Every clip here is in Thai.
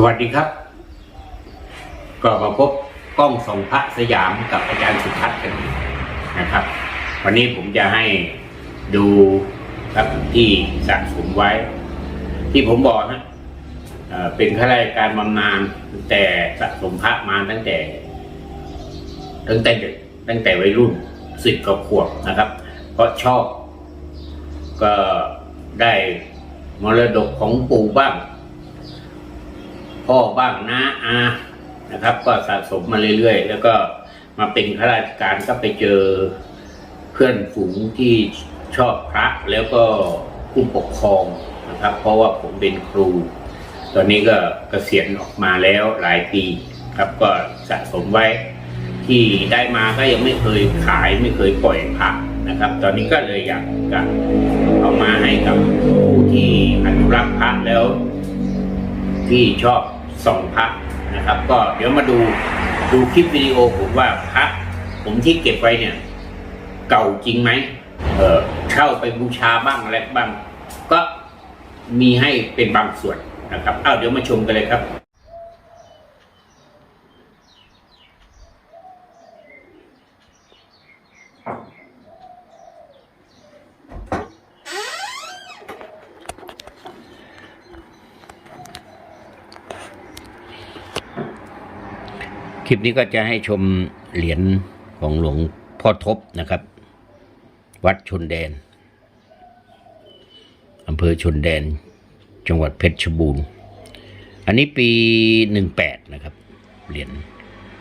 สวัสดีครับ ก็มาพบกล้องส่องพระสยามกับอาจารย์สุทัศน์กันอีกนะครับ วันนี้ผมจะให้ดูครับที่สะสมไว้ ที่ผมบอกนะเอ่อเป็นข้าราชการบำนาญแต่สะสมพระมาตั้งแต่ ตั้งแต่เด็กตั้งแต่วัยรุ่นสิบกว่าขวบนะครับ เพราะชอบ ก็ได้มรดกของปู่บ้าง พ่อบ้างน้าอานะครับ ก็สะสมมาเรื่อยๆ แล้วก็มาเป็นข้าราชการก็ไปเจอเพื่อนฝูงที่ชอบพระแล้วก็ผู้ปกครองนะครับ เพราะว่าผมเป็นครู ตอนนี้ก็เกษียณออกมาแล้วหลายปีครับก็สะสมไว้ที่ได้มาก็ยังไม่เคยขายไม่เคยปล่อยพระนะครับ ตอนนี้ก็เลยอยากจะเอามาให้กับผู้ที่อนุรักษ์พระแล้ว ที่ชอบ ส่องพระนะครับ ก็เดี๋ยวมาดูดูคลิปวิดีโอผมว่าพระผมที่เก็บไว้เนี่ย เก่าจริงไหมเออเช่าไปบูชาบ้างอะไรบ้าง ก็มีให้เป็นบางส่วนนะครับ เอาเดี๋ยวมาชมกันเลยครับ คลิปนี้ก็จะให้ชมเหรียญของหลวงพ่อทบนะครับ วัดชนแดนอำเภอชนแดน จังหวัดเพชรบูรณ์ อันนี้ปีหนึ่งแปดนะครับ เหรียญ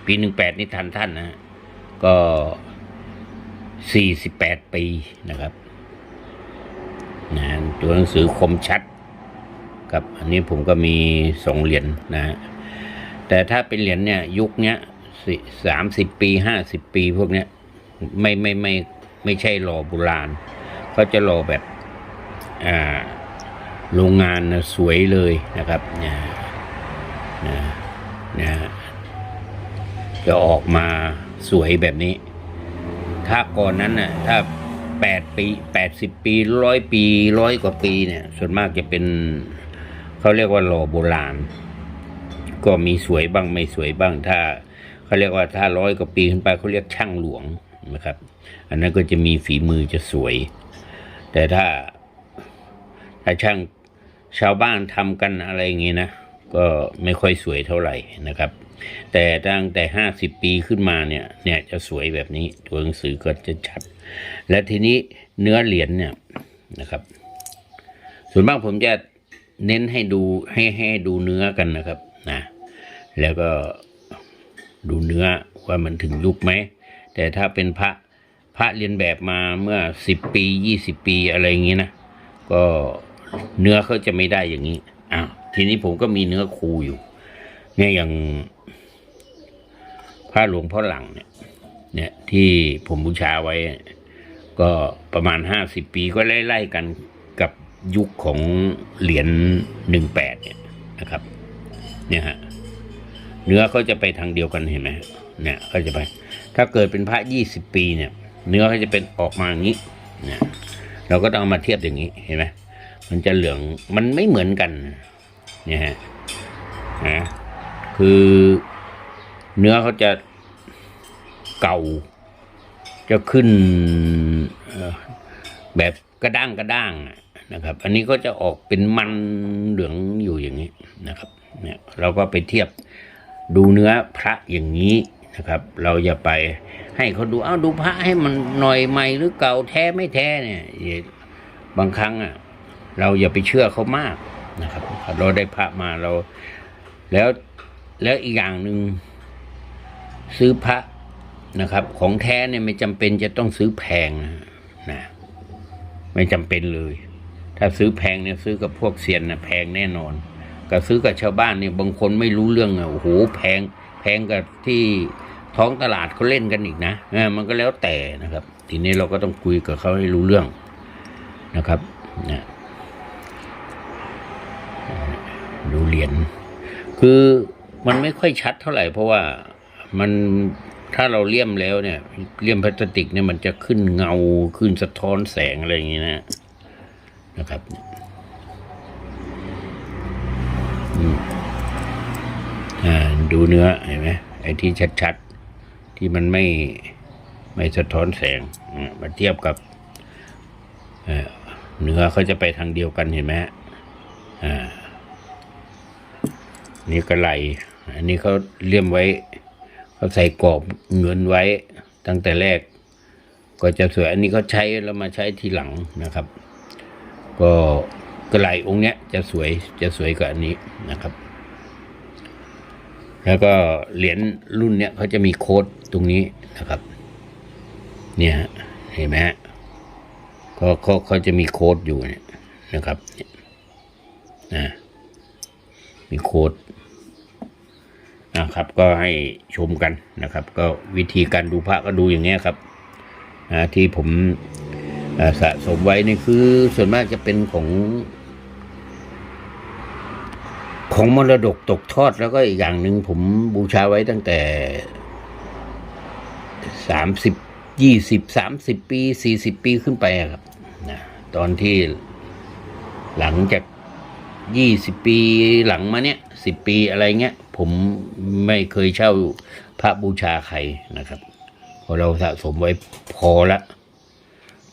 ปีหนึ่งแปดนี่ทันท่านนะก็สี่สิบแปดปีนะครับนะตัวหนังสือคมชัดครับอันนี้ผมก็มีสองเหรียญนะ แต่ถ้าเป็นเหรียญเนี่ย ยุคเนี้ยสามสิบปีห้าสิบปีพวกเนี้ยไม่ไม่ไม่ไม่ใช่หล่อโบราณเขาจะหล่อแบบอ่าโรงงานนะสวยเลยนะครับเนี่ยนะนะจะออกมาสวยแบบนี้ ถ้าก่อนนั้นน่ะถ้าแปดปีแปดสิบปีร้อยปีร้อยกว่าปีเนี่ย ส่วนมากจะเป็นเขาเรียกว่าหล่อโบราณ ก็มีสวยบ้างไม่สวยบ้างถ้าเขาเรียกว่าถ้าร้อยกว่าปีขึ้นไปเขาเรียกช่างหลวงนะครับ อันนั้นก็จะมีฝีมือจะสวย แต่ถ้าถ้าช่างชาวบ้านทำกันอะไรอย่างงี้นะก็ไม่ค่อยสวยเท่าไหร่นะครับ แต่ตั้งแต่ห้าสิบปีขึ้นมาเนี่ยเนี่ยจะสวยแบบนี้ตัวหนังสือก็จะชัด และทีนี้เนื้อเหรียญเนี่ยนะครับ ส่วนมากผมจะเน้นให้ดูให้ให้ดูเนื้อกันนะครับ นะแล้วก็ดูเนื้อว่ามันถึงยุคไหม แต่ถ้าเป็นพระพระเรียนแบบมาเมื่อสิบปียี่สิบปีอะไรอย่างงี้นะ ก็เนื้อเขาจะไม่ได้อย่างนี้อ้าวทีนี้ผมก็มีเนื้อคูอยู่เนี่ยอย่างพระหลวงพ่อหลังเนี่ยเนี่ยที่ผมบูชาไว้ ก็ประมาณห้าสิบปีก็ไล่ๆกันกับยุคของเหรียญหนึ่งแปดเนี่ยนะครับ เนี่ยฮะเนื้อเขาจะไปทางเดียวกันเห็นไหมฮะเนี่ยเขาจะไป ถ้าเกิดเป็นพระยี่สิบปีเนี่ย เนื้อเขาจะเป็นออกมาอย่างนี้เนี่ยเราก็ต้องมาเทียบอย่างนี้เห็นไหมมันจะเหลืองมันไม่เหมือนกันเนี่ยฮะนะคือเนื้อเขาจะเก่า จะขึ้นแบบกระด้างกระด้างอะ นะครับ อันนี้ก็จะออกเป็นมันเหลืองอยู่อย่างนี้นะครับเนี่ยเราก็ไปเทียบดูเนื้อพระอย่างนี้นะครับ เราอย่าไปให้เขาดูอ้าวดูพระให้มันหน่อยใหม่หรือเก่าแท้ไม่แท้เนี่ยบางครั้งอะเราอย่าไปเชื่อเขามากนะครับ เราได้พระมาเรา แล้วแล้วอีกอย่างหนึ่งซื้อพระนะครับ ของแท้เนี่ยไม่จำเป็นจะต้องซื้อแพงนะนะไม่จำเป็นเลย ถ้าซื้อแพงเนี่ยซื้อกับพวกเซียนนะแพงแน่นอนก็ซื้อกับชาวบ้านเนี่ยบางคนไม่รู้เรื่องอะโอ้โหแพงแพงกับที่ท้องตลาดเขาเล่นกันอีกนะเออมันก็แล้วแต่นะครับ ทีนี้เราก็ต้องคุยกับเขาให้รู้เรื่องนะครับนะดูเหรียญคือมันไม่ค่อยชัดเท่าไหร่ เพราะว่ามันถ้าเราเลี่ยมแล้วเนี่ยเลี่ยมพลาสติกเนี่ยมันจะขึ้นเงาขึ้นสะท้อนแสงอะไรอย่างนี้นะ นะครับอืมดูเนื้อเห็นไหมไอ้ที่ชัดๆ ที่มันไม่ไม่สะท้อนแสงอะมาเทียบกับเนื้อเขาจะไปทางเดียวกันเห็นไหมอ่านี่ก็ไหลอันนี้เขาเลี่ยมไว้เขาใส่กรอบเงินไว้ตั้งแต่แรก ก็จะสวย อันนี้เขาใช้แล้วมาใช้ทีหลังนะครับ ก็กระไหลองค์เนี้ยจะสวยจะสวยกว่าอันนี้นะครับ แล้วก็เหรียญรุ่นเนี้ยเขาจะมีโค้ดตรงนี้นะครับ เนี่ยฮะเห็นไหมฮะก็เขาเขาจะมีโค้ดอยู่เนี่ยนะครับนะมีโค้ดนะครับ ก็ให้ชมกันนะครับ ก็วิธีการดูพระก็ดูอย่างเงี้ยครับนะที่ผม สะสมไว้นี่คือส่วนมากจะเป็นของ ของมรดกตกทอดแล้วก็อีกอย่างหนึ่งผมบูชาไว้ตั้งแต่สามสิบยี่สิบสามสิบปีสี่สิบปีขึ้นไปครับนะตอนที่หลังจากยี่สิบปีหลังมาเนี้ยสิบปีอะไรเงี้ย ผมไม่เคยเช่าพระบูชาใครนะครับ พอเราสะสมไว้พอละ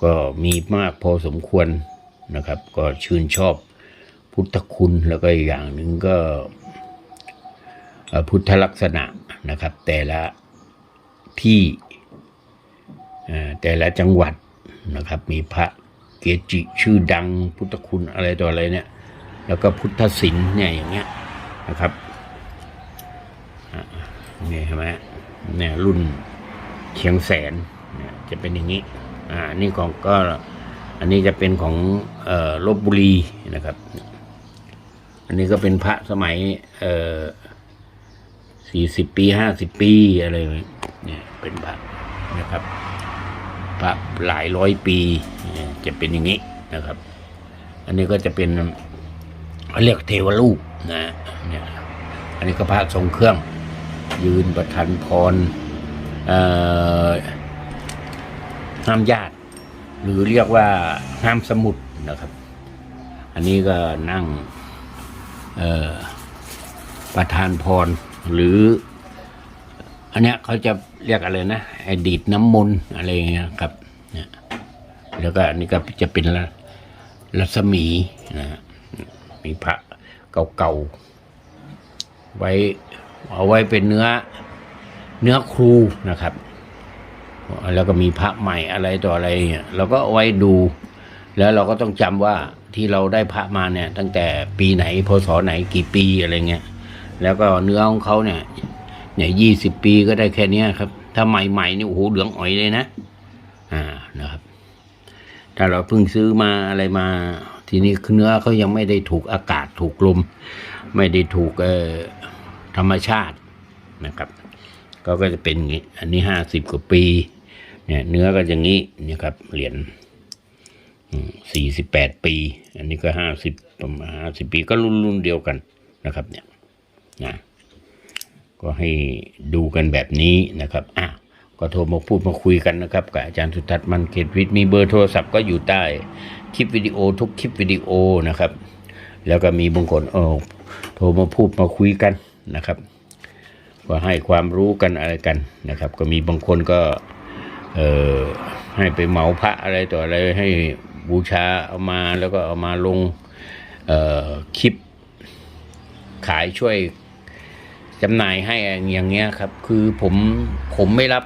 ก็มีมากพอสมควรนะครับ ก็ชื่นชอบพุทธคุณแล้วก็อีกอย่างหนึ่งก็พุทธลักษณะนะครับ แต่ละที่แต่ละจังหวัดนะครับ มีพระเกจิชื่อดังพุทธคุณอะไรต่ออะไรเนี่ย แล้วก็พุทธศิลป์เนี่ยอย่างเงี้ยนะครับนี่เห็นไหมเนี่ยรุ่นเชียงแสนเนี่ยจะเป็นอย่างนี้ อ่านี่ของก็อันนี้จะเป็นของเอ่อลบบุรีนะครับ อันนี้ก็เป็นพระสมัยเอ่อสี่สิบปีห้าสิบปีอะไรเนี่ยเป็นพระนะครับพระหลายร้อยปีจะเป็นอย่างนี้นะครับ อันนี้ก็จะเป็นเขาเรียกเทวรูปนะเนี่ยอันนี้ก็พระทรงเครื่อง ยืนประทันพรเอ่อ ห้ามญาติ หรือเรียกว่าห้ามสมุดนะครับ อันนี้ก็นั่งประธานพรหรือ อันเนี้ยเขาจะเรียกอะไรนะไอดีดน้ำมนต์อะไรเงี้ยครับเนี่ยแล้วก็อันนี้ก็จะเป็นละรัศมีนะฮะมีพระเก่าๆไว้เอาไว้เป็นเนื้อเนื้อครูนะครับ แล้วก็มีพระใหม่อะไรต่ออะไรเนี่ยเราก็เอาไว้ดู แล้วเราก็ต้องจำว่าที่เราได้พระมาเนี่ย ตั้งแต่ปีไหนพศไหนกี่ปีอะไรเงี้ยแล้วก็เนื้อของเขาเนี่ยเนี่ยยี่สิบปีก็ได้แค่เนี้ยครับ ถ้าใหม่ๆนี่โอ้โหเหลืองอ๋อยเลยนะ อ่านะครับ ถ้าเราเพิ่งซื้อมาอะไรมา ทีนี้เนื้อเขายังไม่ได้ถูกอากาศถูกลม ไม่ได้ถูกเอ่อธรรมชาตินะครับ ก็ก็จะเป็นอย่างนี้ อันนี้ห้าสิบกว่าปี เนี่ยเนื้อก็อย่างนี้เนี่ยครับเหรียญสี่สิบแปดปี อันนี้ก็ห้าสิบประมาณห้าสิบปีก็รุ่นรุ่นเดียวกันนะครับเนี่ยนะก็ให้ดูกันแบบนี้นะครับอะก็โทรมาพูดมาคุยกันนะครับกับอาจารย์สุทัศน์มันเกตวิทย์มีเบอร์โทรศัพท์ก็อยู่ใต้คลิปวิดีโอทุกคลิปวิดีโอนะครับ แล้วก็มีบางคนเออโทรมาพูดมาคุยกันนะครับ ก็ให้ความรู้กันอะไรกันนะครับ ก็มีบางคนก็ เออให้ไปเหมาพระอะไรต่ออะไรให้บูชาเอามาแล้วก็เอามาลงเอ่อคลิป ขายช่วยจำหน่ายให้อย่างเงี้ยครับ คือผมผมไม่รับ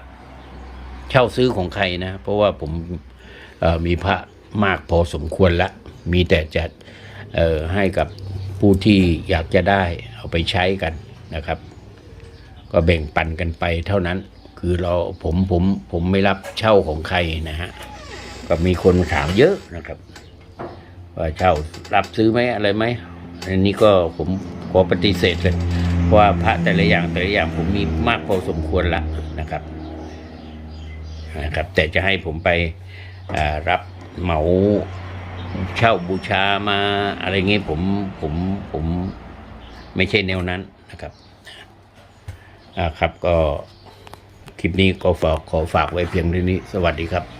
เช่าซื้อของใครนะ เพราะว่าผมมีพระมากพอสมควรละมีแต่จะให้กับผู้ที่อยากจะได้เอาไปใช้กันนะครับ ก็แบ่งปันกันไปเท่านั้น คือเราผมผมผมไม่รับเช่าของใครนะฮะก็มีคนถามเยอะนะครับว่าเช่ารับซื้อไหมอะไรไหมอันนี้ก็ผมขอปฏิเสธเลยว่าพระแต่ละอย่างแต่ละอย่างผมมีมากพอสมควรละนะครับนะครับ แต่จะให้ผมไปรับเหมาเช่าบูชามาอะไรเงี้ยผมผมผมไม่ใช่แนวนั้นนะครับอ่าครับก็ คลิปนี้ก็ฝากขอฝากไว้เพียงเท่านี้ สวัสดีครับ